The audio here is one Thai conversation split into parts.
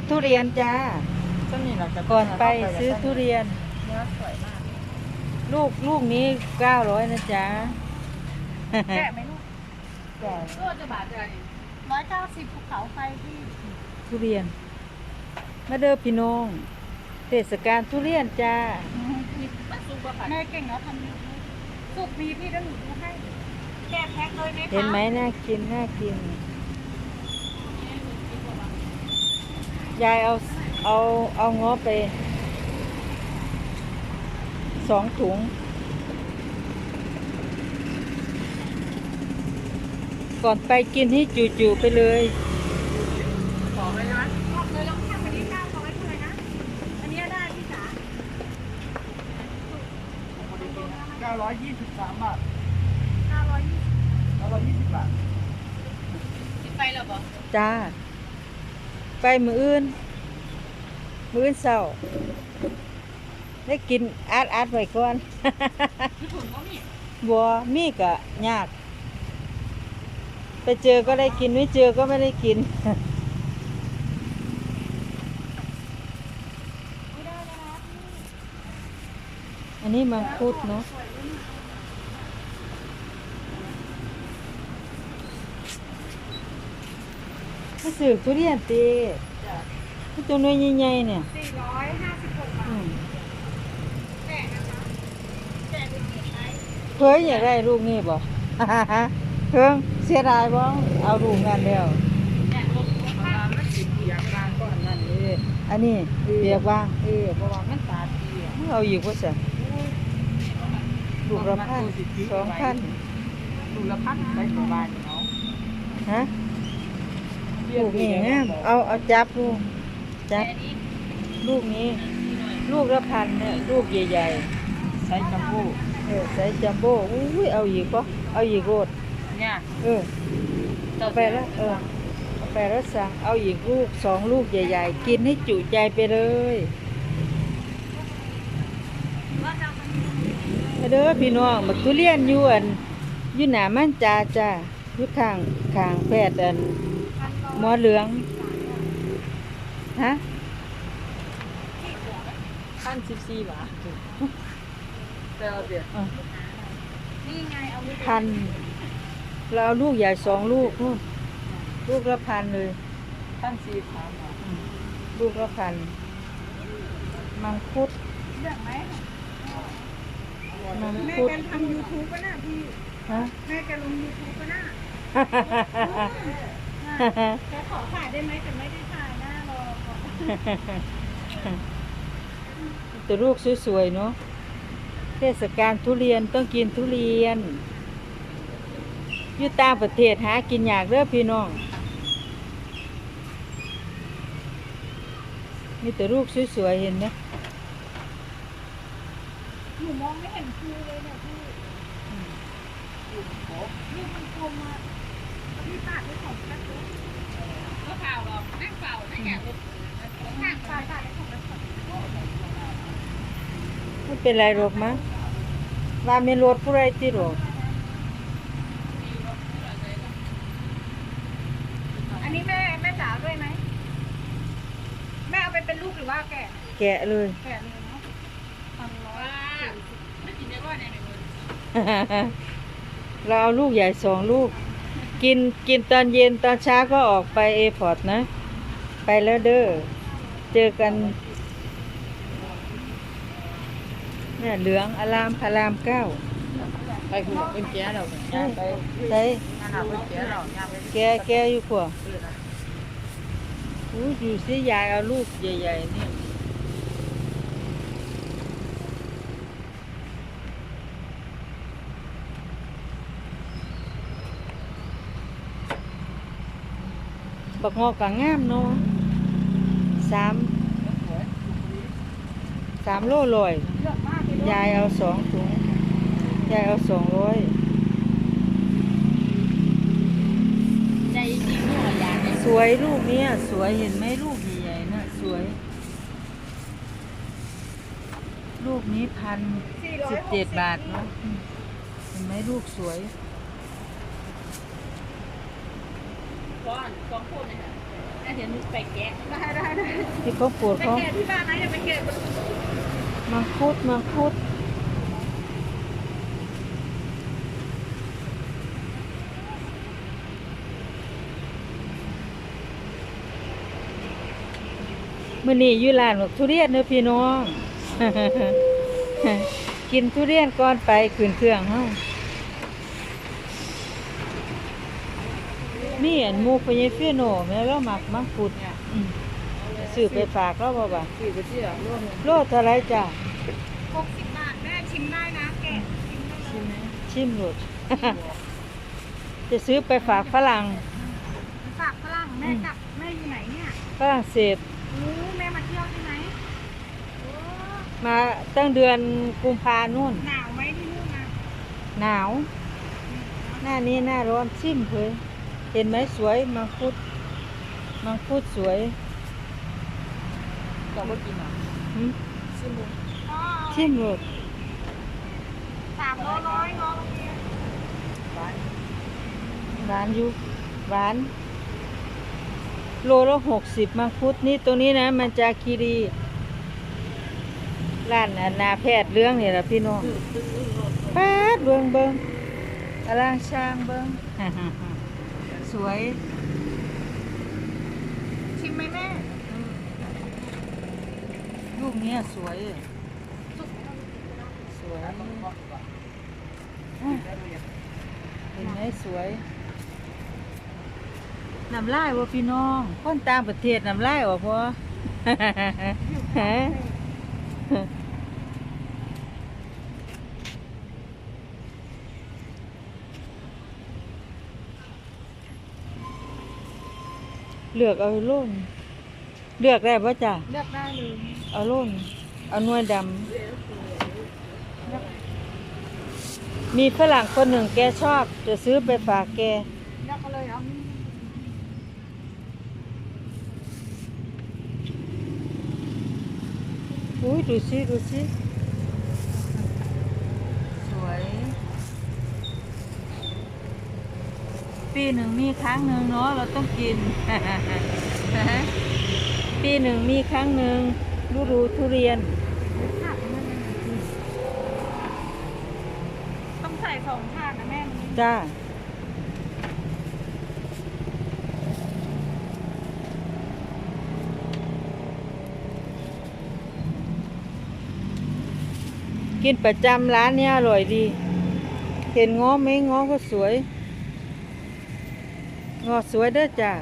อทุเรียนจ้าก็นี่เราจะก่อนไปซื้อทุเรียน เนื้อสวยมากลูกลูกนี้เก้าร้อยนะจ๊ะแกะไหมลูกแก่ก็จะบาทเดียวร้อยเก้าสิบภูเขาไฟที่ทุเรียน มาเด้อพี่น้องเทศกาลทุเรียนจ้าแม่เก่งแล้วทำยูทูบสุกมีพี่แล้วหนูดูให้ แกะแพ็คเลยไหมคะเห็นไหมน่ากินน่ากิน ยายเอาเอาเอาง้อไปสองถุง ก่อนไปกินให้จูๆไปเลยขอไหมนะบอกเลยลองทำอันนี้เก้าร้อยเท่าไหร่นะ อันนี้ได้พี่จ๋าเก้าร้อยยี่สิบสามบาทเก้าร้อยยี่สิบเก้าร้อยยี่สิบบาทไปแล้วบอจ้า ไปมืออื่น มืออื่นเศร้าได้กินอาดอาดไว้ก่อนบัวมีกะยาก ไปเจอก็ได้กินไม่เจอก็ไม่ได้กินอันนี้มังคุดเนาะ มาสือทุเรียนตีมันตัวน้อยใหญ่ๆเนี่ยสี่ร้อยห้าสิบหกบาอืทมแกะนะคะแกะเป็นกี่ไม้เพิ่งอยากได้ลูกนี่บ่เพิ่งเสียดายบ่เอาลูกนั่นแล้วแกะลงร้านนักจิตอยากร้านก็อันนั้นเลยอันนี้เบียกว่างเออเพราะว่ามันตาดีอะมึงเอาอยู่บ่ซะลูกละพันสองพันดูละพันใช้ตัวบ้านเนาะฮะ ลูกนี่งามเอาเอาจับลูกจับแกะนี้ลูกนี้ ลูกละพันเนี่ยลูกใหญ่ใช้จัมโบ้ๆเออใส่จัมโบ้อุ้ยเอาอีกปะเอาอีกโรดเนี่ยเออเอาไปแล้วเออเอาไปแล้วสั่งเอาอีกลูกสองลูกใหญ่ ๆ กินให้จุใจไปเลยมาเด้อพี่น้องบักทุเรียนอยู่อันอยู่หนามันจาจ้าอยู่ข้างข้างแพทย์อัน หมอเหลือง ฮะพันสิบสี่บาทแต่เอาเดียวอะนี่ไงเอาไว้พัน เราเอาลูกใหญ่สองลูกนู่นลูกละพันเลยพันสี่สามบาทลูกละพัน มังคุดเลือกไหมมังแม่คุดกันทำยูทูบก็น่ะพี่ฮะแม่กันลงยูทูบก็น่ะ แกขอถ่ายได้ไหมแต่ไม่ได้ถ่ายหน้ารอก่อนแต่ลูกสวยๆเนาะเทศกาลทุเรียนต้องกินทุเรียนอยู่ต่างประเทศหากินยากเด้อพี่น้องมีแต่ลูกสวยๆเห็นไหมหนูมองไม่เห็นคิวเลยเนี่ยพี่นี่มันกลมมาพี่ตัดได้ของแป๊บเดียว ก็เปล่าหรอกนั่งเปล่านั่งแอบนั่งเปล่าตัดได้ของแป๊บเดียวไม่เป็นไรหรอกมั้งว่ามีรถผู้ใดที่หรอกอันนี้แม่แม่จ๋าด้วยไหมแม่เอาไปเป็นลูกหรือว่าแกะแกะเลย แกะเลยเนาะพันร้อยไม่กินได้ว่าเนี่ยหนึ่งเราเอาลูกใหญ่สองลูก กินกินตอนเย็นตอนเช้าก็ออกไปเอพอร์ตนะ ไปแล้วเด้อ เจอกันเนี่ยเหลืองอารามพารามเก้าไปคุณเป็นแก่เราไปใส่งานหาเป็นแก่แกแกอยู่ขวาอู้ดูสิยายเอาลูกใหญ่ๆนี่ บักงอกกะงามเนาะสามสามโลลอยเลยยายเอาสองถุงยายเอาสองร้อยสวยลูกเนี้สวยเห็นไหมลูกใหญ่ๆน่ะสวยลูกนี้พันสิบเจ็ดบาทเนาะเห็นไหมลูกสวย ก้อนสองคนเนี่ยนะเห็นไปแกะได้ได้ได้ที่เขาปวดไปเขาเกตที่บ้านนะอย่าไปเกตมังคุดมังคุดมื่อนี้อยู่ร้านบักทุเรียนเด้อพี่น้อง กินทุเรียนก่อนไปขึ้นเครื่องเฮา นี่อันหมูพญเฟียโนแม่เรามักมังคุดอืมซื้อไปฝากเราบ่บ่าสี่ไปที่อะร่วมเลยโลเท่าไรจ้ะหกสิบบาทแม่ชิมได้นะแกะชิมได้เลย ชิมหมดจะซื้อไปฝากฝรั่งฝากฝรั่งแม่กลับแม่อยู่ไหนเนี่ยฝรั่งเศสโอ้แม่มาเที่ยวใช่ไหมโอ้มาตั้งเดือนกุมภานู่นหนาวไหมที่นู่นนะหนาว หน้านี้หน้าร้อนชิมเพย เห็นไหมสวยมังคุดมังคุดสวยก็ไม่กินอะหึชิมดูอ๋อชิมหมดสามโลร้อยเนาะหวานหวานอยู่หวาน โลละหกสิบมังคุดนี่ตัวนี้นะ มันจะคีรีร้านน่ะนาแพทย์เรื่องนี่แหละพี่น้องป๊าดเบิงเบิงอลางช้างเบิง สวย ชิมไหมแม่ลูกเนี้ยสวย สวย เห็นไหมสวยน้ำลายบ่พี่น้องคนตางประเทศน้ำลายออกบ่ เลือกเอาโล่นเลือกได้ป่ะจ้ะเลือกได้เลยเอาโล่นเอาหนวยดำมีฝรั่งคนหนึ่งแกชอบ จะซื้อไปฝากแกเลือกเลยเอาอุ้ยดูสิดูสิวย ปีหนึ่งมีครั้งหนึ่งเนาะเราต้องกิน ปีหนึ่งมีครั้งหนึ่งฤดูทุเรียนผักมันต้องใส่สองถาดนะแม่นี้จ้ากินประจำร้านเนี้ยอร่อยดี เห็นง้อไหมง้อก็สวย งอสวยเด้อจ้า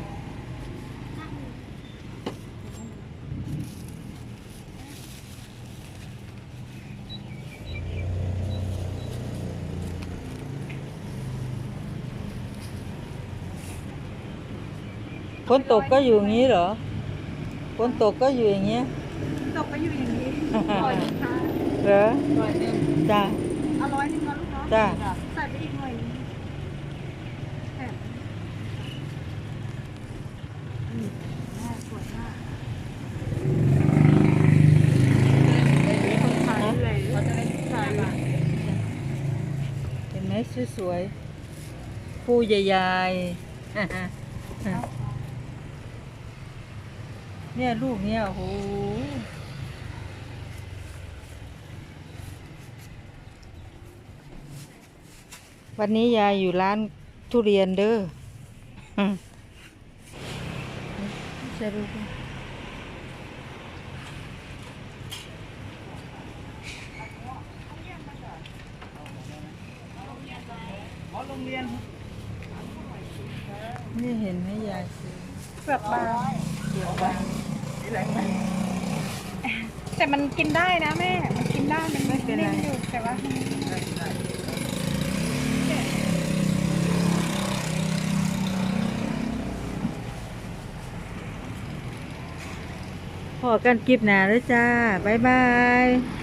ฝนตกก็อยู่อย่างนี้เหรอฝนตกก็อยู่อย่างเงี้ยตกไปอยู่อย่างนี้อร่อยค่ะเหรอร้อยหนึ่งจ้าอร่อยนึงนะลูกเนาะจ้าใส่ไปอีกหน่อยนึงแอบอืมแม่สวยมาก คนขายเลยเขาจะเล่นขายบ้าง เห็นไหม สวยๆผู้ใหญ่ๆเนี่ยลูกเนี่ยโอ้โหวันนี้ยายอยู่ร้านทุเรียนเด้ออืมจะรู้ปะ หมอโรงเรียน นี่เห็นไหมยายซื้อ เป ลือกบางเกี่ยวบางนี่แหละไหมแต่มันกินได้นะแม่ มันกินได้ มันไม่เป็นไรอยู่แต่ว่าพอกันกิบหนาเลยจ้า บ๊ายบาย